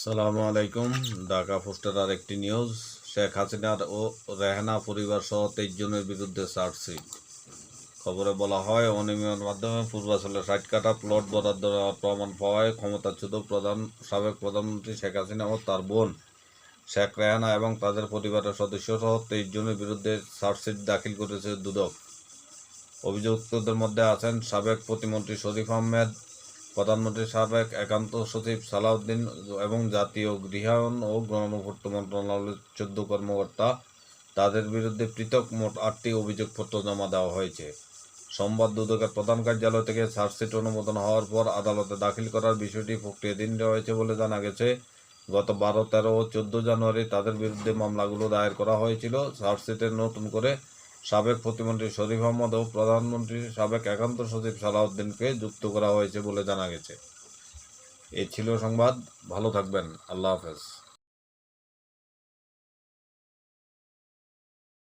সালামু আলাইকুম। ঢাকা পোস্টের আর একটি নিউজ। শেখ হাসিনার ও রেহানা পরিবার সহ তেইশ জনের বিরুদ্ধে চার্জশিট। খবরে বলা হয়, অনিয়মের মাধ্যমে পূর্বাচলে ষাট কাটা প্লট বরাদ্দ প্রমাণ পাওয়ায় ক্ষমতাচ্যুত প্রধান, সাবেক প্রধানমন্ত্রী শেখ হাসিনা ও তার বোন শেখ রেহানা এবং তাদের পরিবারের সদস্য সহ তেইশ জনের বিরুদ্ধে চার্জশিট দাখিল করেছে দুদক। অভিযুক্তদের মধ্যে আছেন সাবেক প্রতিমন্ত্রী শরীফ আহমেদ প্রধানমন্ত্রী সাবেক একান্ত সচিব সালাউদ্দিন এবং জাতীয় গৃহায়ন ও গণপূর্ত মন্ত্রণালয়ের চোদ্দ কর্মকর্তা, তাদের বিরুদ্ধে পৃথক মোট আটটি অভিযোগপত্র জমা দেওয়া হয়েছে। সোমবার দুদকের প্রধান কার্যালয় থেকে চার্জশিট অনুমোদন হওয়ার পর আদালতে দাখিল করার বিষয়টি প্রক্রিয়াধীন রয়েছে বলে জানা গেছে। গত বারো, তেরো ও চোদ্দ জানুয়ারি তাদের বিরুদ্ধে মামলাগুলো দায়ের করা হয়েছিল। চার্জশিটে নতুন করে সাবেক প্রতিমন্ত্রী শরীফ আহমদ ও প্রধানমন্ত্রীর সাবেক একান্ত সচিব সালাউদ্দিনকে যুক্ত করা হয়েছে বলে জানা গেছে। এ ছিল সংবাদ। ভালো থাকবেন। আল্লাহ হাফেজ।